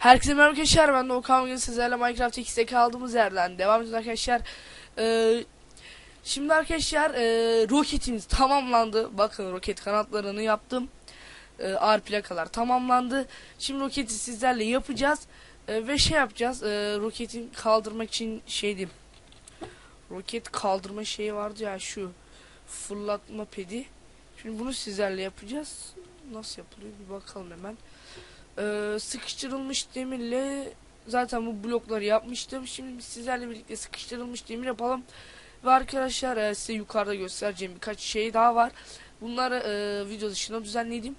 Herkese merhaba arkadaşlar ben de Okan bugün sizlerle Minecraft X'te kaldığımız yerden devam ediyoruz arkadaşlar. Ee, şimdi arkadaşlar e, roketimiz tamamlandı. Bakın roket kanatlarını yaptım. Ee, ağır plakalar tamamlandı. Şimdi roketi sizlerle yapacağız. Ee, ve şey yapacağız. E, roketin kaldırmak için şey. Roket kaldırma şeyi vardı ya şu fırlatma pedi. Şimdi bunu sizlerle yapacağız. Nasıl yapılıyor bir bakalım hemen. Ee, sıkıştırılmış demirle zaten bu blokları yapmıştım. Şimdi sizlerle birlikte sıkıştırılmış demir yapalım. Ve arkadaşlar e, size yukarıda göstereceğim birkaç şey daha var. Bunları e, video dışında düzenledim.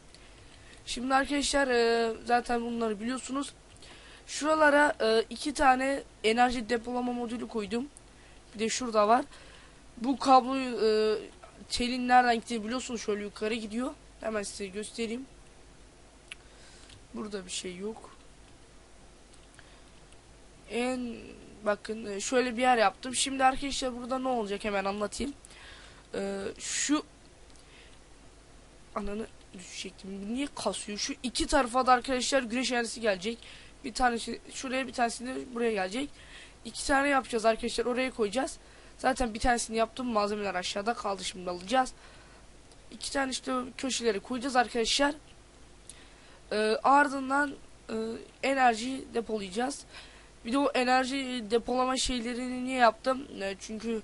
Şimdi arkadaşlar e, zaten bunları biliyorsunuz. Şuralara e, iki tane enerji depolama modülü koydum. Bir de şurada var. Bu kabloyu e, telin nereden gittiğini biliyorsunuz. Şöyle yukarı gidiyor. Hemen size göstereyim. Burada bir şey yok. En bakın e, şöyle bir yer yaptım. Şimdi arkadaşlar burada ne olacak hemen anlatayım. Ee, şu ananı düşecektim. Niye kasıyor? Şu iki tarafa da arkadaşlar güneş enerjisi gelecek. Bir tanesi şuraya bir tanesi de buraya gelecek. İki tane yapacağız arkadaşlar. Oraya koyacağız. Zaten bir tanesini yaptım. Malzemeler aşağıda kaldı. Şimdi alacağız. İki tane işte köşeleri koyacağız arkadaşlar. Ee, ardından e, enerji depolayacağız. Bir de o enerji depolama şeylerini niye yaptım? E, çünkü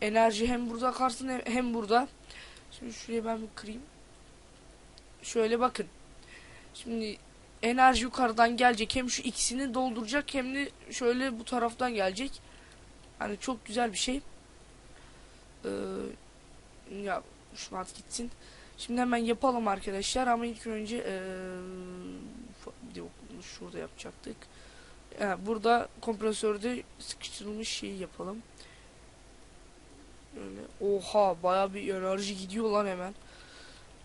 enerji hem burada kalsın hem, hem burada. Şimdi şuraya ben bir kırayım. Şöyle bakın. Şimdi enerji yukarıdan gelecek. Hem şu ikisini dolduracak hem de şöyle bu taraftan gelecek. Hani çok güzel bir şey. Ee, ya şunu at gitsin. Şimdi hemen yapalım arkadaşlar ama ilk önce ee, şurada yapacaktık. Yani burada kompresörde sıkıştırılmış şeyi yapalım. Öyle. Oha baya bir enerji gidiyor lan hemen.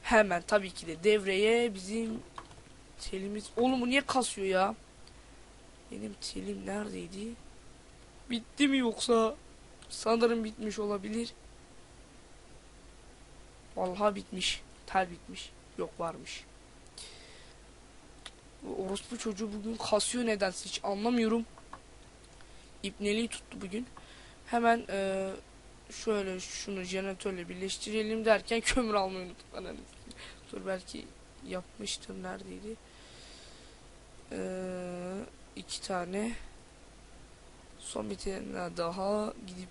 Hemen tabii ki de devreye bizim telimiz. Oğlum niye kasıyor ya? Benim telim neredeydi? Bitti mi yoksa? Sanırım bitmiş olabilir. Vallahi bitmiş. Tel bitmiş. Yok varmış. Orospu çocuğu bugün kasıyor nedense hiç anlamıyorum. İpneliği tuttu bugün. Hemen e, şöyle şunu jeneratörle birleştirelim derken kömür almayı unuttuk. Ananı. Dur belki yapmıştım neredeydi? Ee, iki tane son bir tane daha gidip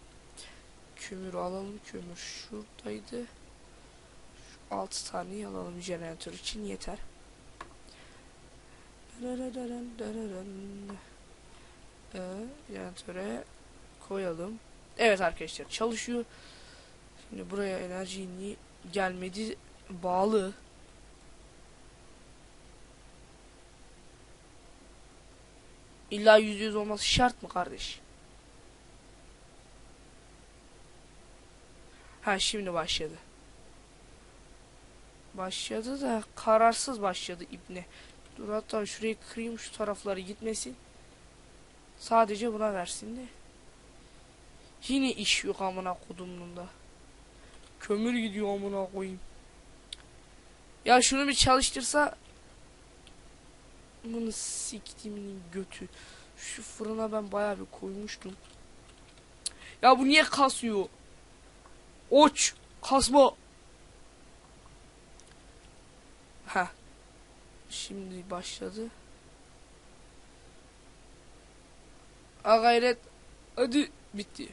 kömür alalım. Kömür şuradaydı. Şu altı tane alalım jeneratör için yeter. Ee, jeneratöre koyalım. Evet arkadaşlar çalışıyor. Şimdi buraya enerji gelmedi bağlı. İlla yüz yüz olması şart mı kardeş? Ha şimdi başladı. Başladı da kararsız başladı ibne. Dur hatta şurayı kırayım şu tarafları gitmesin. Sadece buna versin de. Yine iş yok amına kodumunda. Kömür gidiyor amına koyayım. Ya şunu bir çalıştırsa bunu siktimin götü. Şu fırına ben bayağı bir koymuştum. Ya bu niye kasıyor? Oç kasma. Ha. Şimdi başladı. A gayret. Hadi bitti.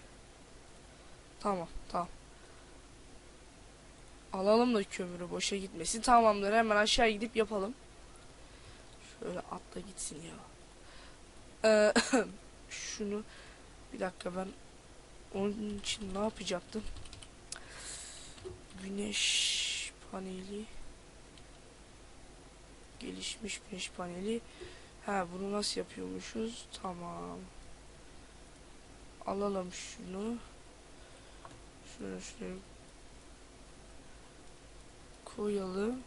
Tamam tamam. Alalım da kömürü boşa gitmesin. Tamamdır hemen aşağı gidip yapalım. Şöyle atla gitsin ya. Ee, şunu bir dakika ben onun için ne yapacaktım? Güneş paneli gelişmiş güneş paneli. Ha bunu nasıl yapıyormuşuz? Tamam. Alalım şunu. Şunu şuraya koyalım.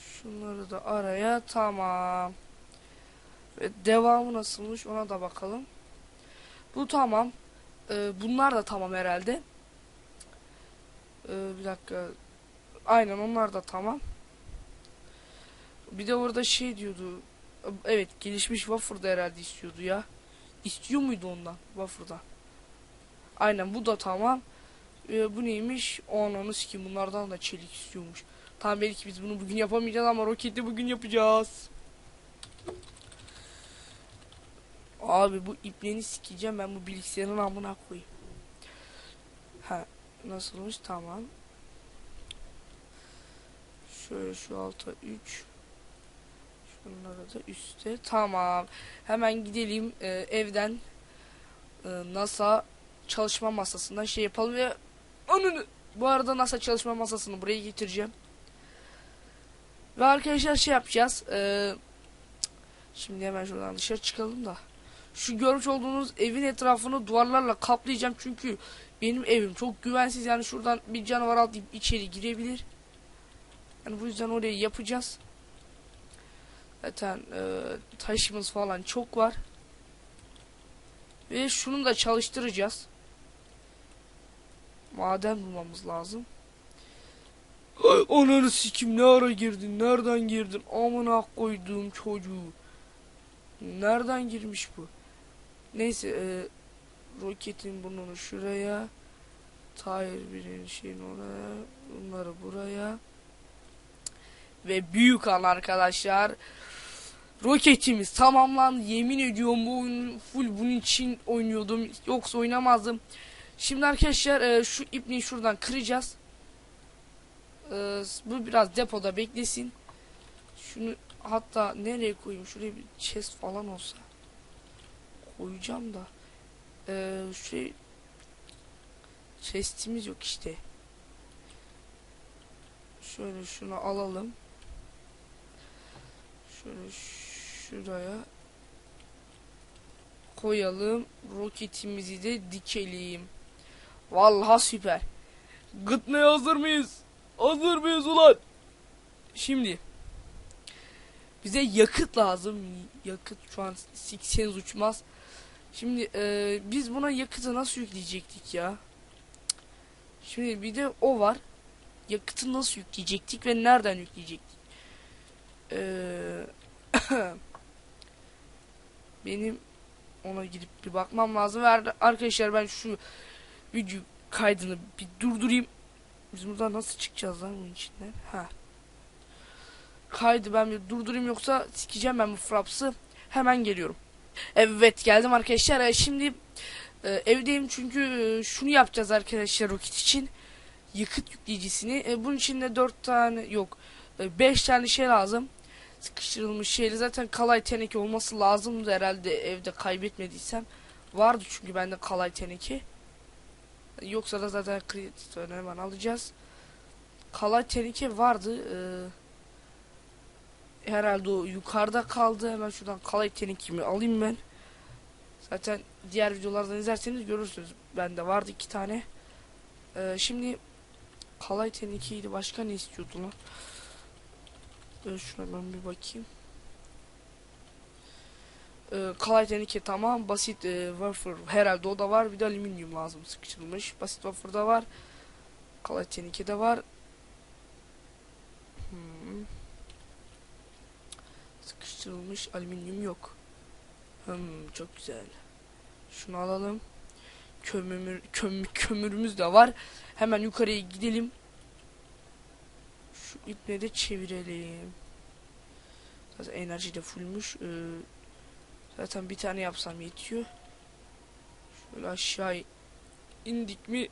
Şunları da araya tamam. Ve devamı nasılmış ona da bakalım. Bu tamam. Ee, bunlar da tamam herhalde. Ee, bir dakika. Aynen onlar da tamam. Bir de orada şey diyordu. Evet gelişmiş wafer'da herhalde istiyordu ya. İstiyor muydu ondan wafer'dan? Aynen bu da tamam. Ee, bu neymiş? Ananı sikeyim bunlardan da çelik istiyormuş. Tamam belki biz bunu bugün yapamayacağız ama roketi bugün yapacağız. Abi bu ipliğini sikeceğim ben bu bilgisayarın amına koyayım. Ha nasılmış tamam. Şöyle şu alta 3 Şunlara da üstte tamam. Hemen gidelim e, evden e, NASA çalışma masasından şey yapalım ve onun bu arada NASA çalışma masasını buraya getireceğim. Ve arkadaşlar şey yapacağız. E, şimdi hemen şuradan dışarı çıkalım da. Şu görmüş olduğunuz evin etrafını duvarlarla kaplayacağım çünkü benim evim çok güvensiz yani şuradan bir canavar atlayıp içeri girebilir. Yani bu yüzden orayı yapacağız. Zaten e, taşımız falan çok var. Ve şunu da çalıştıracağız. Maden bulmamız lazım. Ay, Ananı sikim ne ara girdin? Nereden girdin? Amına koyduğum çocuğu. Nereden girmiş bu? Neyse e, roketin burnunu şuraya. Tahir birin şeyin oraya. Bunları buraya. Ve büyük an arkadaşlar. Roketimiz tamamlandı. Yemin ediyorum bu oyunu full bunun için oynuyordum. Yoksa oynamazdım. Şimdi arkadaşlar e, şu ipliği şuradan kıracağız. E, bu biraz depoda beklesin. Şunu hatta nereye koyayım? Şuraya bir chest falan olsa. Koyacağım da. E, şey chestimiz yok işte. Şöyle şunu alalım. Şöyle şuraya koyalım. Roketimizi de dikelim. Vallahi süper. Gıtmaya hazır mıyız? Hazır mıyız ulan? Şimdi bize yakıt lazım. Yakıt şu an sikseniz uçmaz. Şimdi e, biz buna yakıtı nasıl yükleyecektik ya? Şimdi bir de o var. Yakıtı nasıl yükleyecektik ve nereden yükleyecektik? Ee, benim ona gidip bir bakmam lazım. Ve ar- arkadaşlar ben şu video kaydını bir durdurayım. Biz buradan nasıl çıkacağız lan bunun içinden? Ha. Kaydı ben bir durdurayım yoksa sikeceğim ben bu fraps'ı. Hemen geliyorum. Evet geldim arkadaşlar. Ee, Şimdi e, evdeyim çünkü e, şunu yapacağız arkadaşlar roket için. Yakıt yükleyicisini. E, bunun için de 4 tane yok. 5 tane şey lazım. Sıkıştırılmış şeyli. Zaten kalay teneke olması lazımdı herhalde evde kaybetmediysem. Vardı çünkü bende kalay teneke. Yoksa da zaten kredi hemen alacağız. Kalay teneke vardı. Ee, herhalde o yukarıda kaldı. Hemen şuradan kalay tenekemi alayım ben. Zaten diğer videolardan izlerseniz görürsünüz. Bende vardı iki tane. Ee, şimdi kalay tenekeydi. Başka ne istiyordu lan? Ee, şuna ben bir bakayım. Ee, kalay teneke tamam. Basit e, wafer herhalde o da var. Bir de alüminyum lazım sıkıştırılmış. Basit wafer da var. Kalay teneke de var. Hmm. Sıkıştırılmış alüminyum yok. Hmm, çok güzel. Şunu alalım. Kömür, kömür, kömürümüz de var. Hemen yukarıya gidelim. Şu iple de çevirelim. Zaten enerji de fullmuş. Ee, zaten bir tane yapsam yetiyor. Şöyle aşağı indik mi?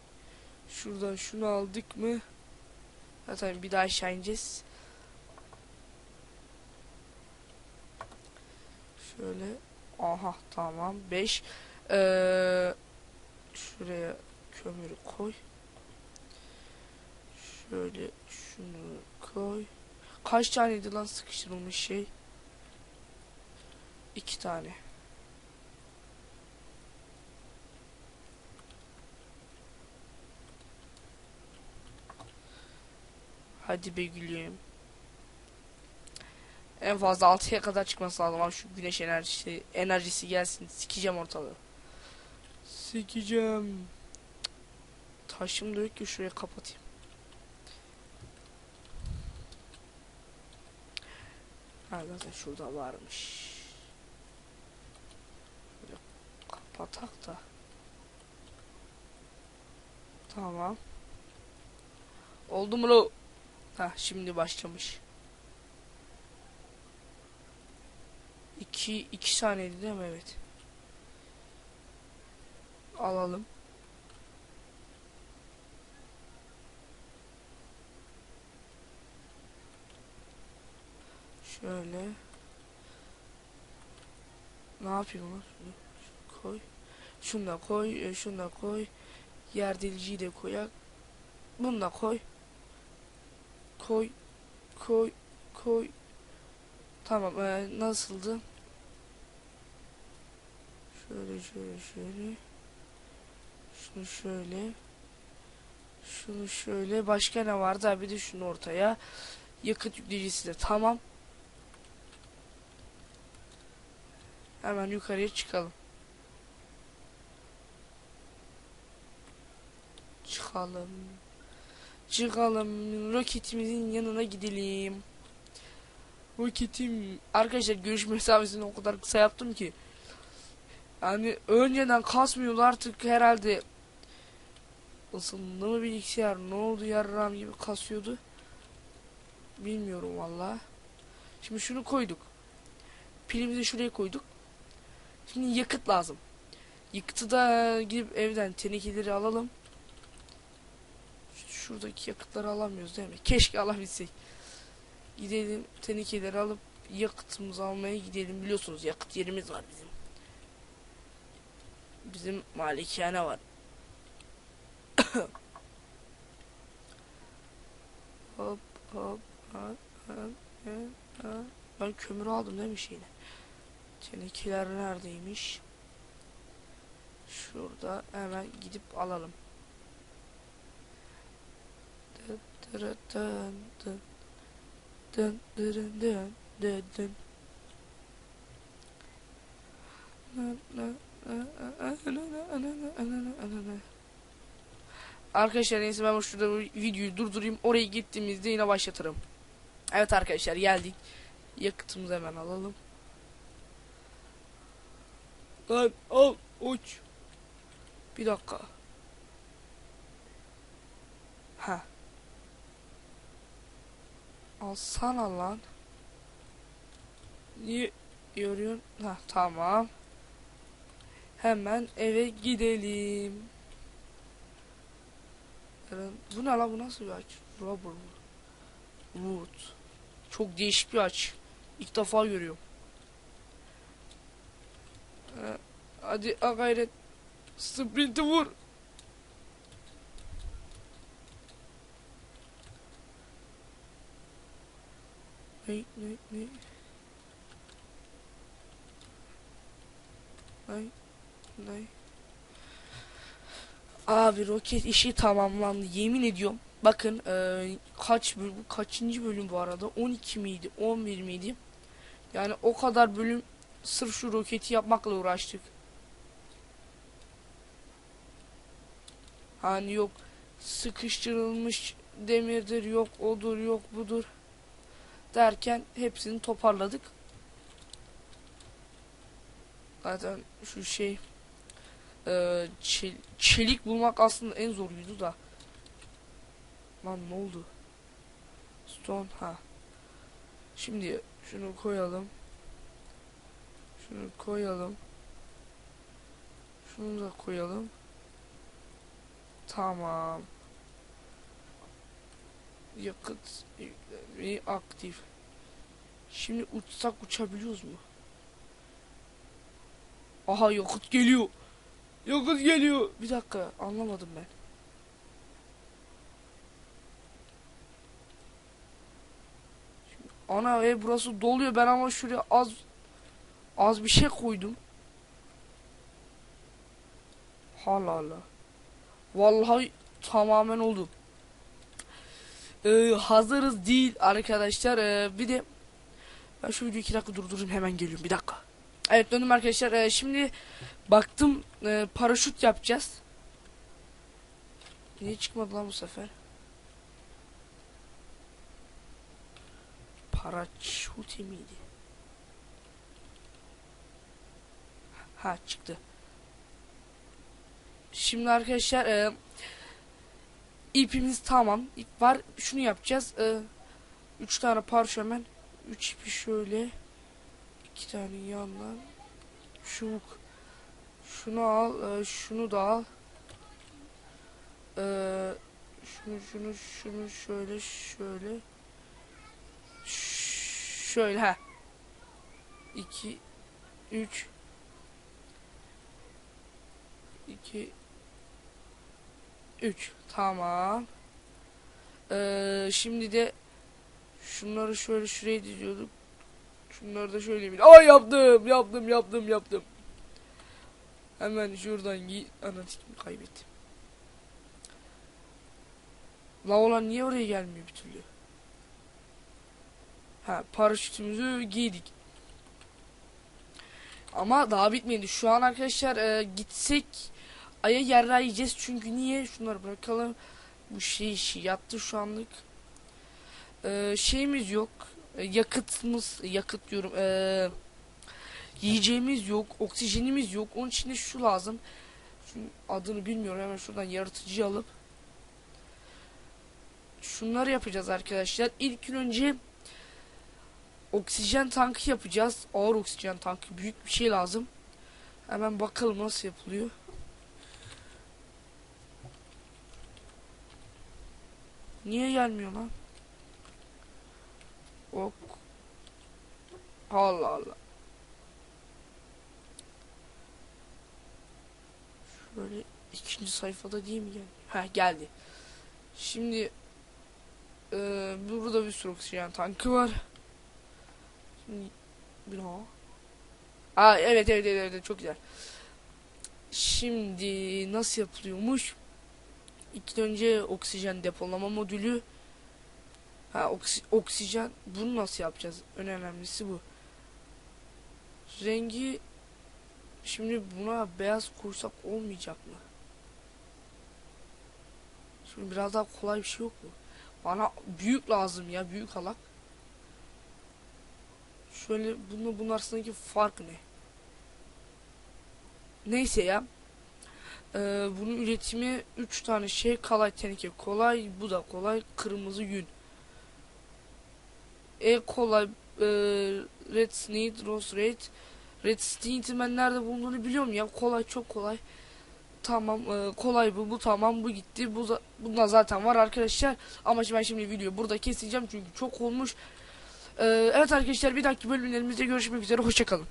Şuradan şunu aldık mı? Zaten bir daha aşağı ineceğiz. Şöyle. Aha tamam. 5. Ee, şuraya kömürü koy. Şöyle şunu koy. Kaç taneydi lan sıkıştırılmış şey? İki tane. Hadi be gülüm. En fazla 6'ya kadar çıkması lazım ama şu güneş enerjisi enerjisi gelsin. Sikeceğim ortalığı. Sikeceğim. Taşım da yok ki şuraya kapatayım. Arkadaşlar şurada varmış. Böyle kapatak da. Tamam. Oldu mu lo? Ha şimdi başlamış. 2 2 saniyede değil mi? Evet. Alalım. Şöyle. Ne şunu koy. Şunu da koy. e, Şunu da koy. Yer deliciyi de koyak. Bunu da koy. Koy. Koy. Koy. Tamam. E, nasıldı? Şöyle şöyle şöyle. Şunu şöyle. Şunu şöyle. Başka ne vardı? Bir de şunu ortaya. Yakıt yükleyicisi de tamam. Hemen yukarıya çıkalım. Çıkalım. Çıkalım. Roketimizin yanına gidelim. Roketim. Arkadaşlar görüş mesafesini o kadar kısa yaptım ki. Yani önceden kasmıyordu artık herhalde. Isındı mı bilgisayar? Ne oldu yarram gibi kasıyordu. Bilmiyorum valla. Şimdi şunu koyduk. Pilimizi şuraya koyduk. Şimdi yakıt lazım. Yakıtı da gidip evden tenekeleri alalım. Şuradaki yakıtları alamıyoruz değil mi? Keşke alabilsek. Gidelim tenekeleri alıp yakıtımızı almaya gidelim. Biliyorsunuz yakıt yerimiz var bizim. Bizim malikane var. hop hop hop hop hop. Ben kömür aldım değil mi şeyine? Tenekiler neredeymiş? Şurada hemen gidip alalım. Arkadaşlar neyse ben şurada bu videoyu durdurayım. Oraya gittiğimizde yine başlatırım. Evet arkadaşlar geldik. Yakıtımızı hemen alalım. Lan al uç. Bir dakika. Ha. Alsana lan. Niye yoruyorsun? Ha tamam. Hemen eve gidelim. Bu ne lan bu nasıl bir ağaç? Rubber. Wood. Çok değişik bir ağaç. İlk defa görüyorum. Ee, hadi a gayret. Sprint'i vur. Ne ne ne? Ne ne? Abi roket işi tamamlandı yemin ediyorum. Bakın eee, kaç bölüm kaçıncı bölüm bu arada 12 miydi 11 miydi? Yani o kadar bölüm sırf şu roketi yapmakla uğraştık. Hani yok sıkıştırılmış demirdir yok odur yok budur derken hepsini toparladık. Zaten şu şey eee, çel- çelik bulmak aslında en zoruydu da. Lan ne oldu? Stone ha. Şimdi şunu koyalım. Şunu koyalım. Şunu da koyalım. Tamam. Yakıt yüklemeyi aktif. Şimdi uçsak uçabiliyoruz mu? Aha yakıt geliyor. Yakıt geliyor. Bir dakika anlamadım ben. Ana ev burası doluyor ben ama şuraya az az bir şey koydum. Hala hala. Vallahi tamamen oldu. Ee, hazırız değil arkadaşlar. Ee, bir de ben şu videoyu iki dakika durdurayım hemen geliyorum bir dakika. Evet döndüm arkadaşlar. Ee, şimdi baktım e, paraşüt yapacağız. Niye çıkmadı lan bu sefer? Paraşüt miydi? Ha çıktı. Şimdi arkadaşlar e, ipimiz tamam. İp var. Şunu yapacağız. E, üç tane parşömen. Üç ipi şöyle. iki tane yandan. Çubuk. Şunu al. e, şunu da al. E, şunu şunu şunu şöyle şöyle. Ş- Şöyle ha. 2 3 2 3 tamam. Ee, şimdi de şunları şöyle şuraya diziyorduk. Şunları da şöyle bir. Ay yaptım, yaptım, yaptım, yaptım. Hemen şuradan gi anlatayım kaybettim. La olan niye oraya gelmiyor bir türlü? Ha paraşütümüzü giydik. Ama daha bitmedi. Şu an arkadaşlar e, gitsek Ay'a yer yiyeceğiz. Çünkü niye? Şunları bırakalım. Bu şey işi yattı şu anlık. E, şeyimiz yok. E, yakıtımız, yakıt diyorum. E, yiyeceğimiz yok. Oksijenimiz yok. Onun için de şu lazım. Şunun adını bilmiyorum. Hemen şuradan yaratıcıyı alıp şunları yapacağız arkadaşlar. İlk önce oksijen tankı yapacağız. Ağır oksijen tankı. Büyük bir şey lazım. Hemen bakalım nasıl yapılıyor. Niye gelmiyor lan? Ok. Allah Allah. Şöyle ikinci sayfada değil mi geldi? Ha geldi. Şimdi eee burada bir sürü oksijen tankı var. Şimdi bir o. Aa evet evet evet, evet çok güzel. Şimdi nasıl yapılıyormuş? İlk önce oksijen depolama modülü. Ha oksi, oksijen bunu nasıl yapacağız? En önemlisi bu. Rengi şimdi buna beyaz koysak olmayacak mı? Şimdi biraz daha kolay bir şey yok mu? Bana büyük lazım ya büyük halak. Şöyle bunun bunun arasındaki fark ne? Neyse ya. Ee, bunun üretimi 3 tane şey kalay teneke kolay bu da kolay kırmızı yün. E kolay e, red snake rose red red snake'in ben nerede bulunduğunu biliyorum ya kolay çok kolay. Tamam e, kolay bu bu tamam bu gitti bu za- bunda zaten var arkadaşlar ama ben şimdi videoyu burada keseceğim çünkü çok olmuş. Ee, evet arkadaşlar bir dahaki bölümlerimizde görüşmek üzere hoşçakalın.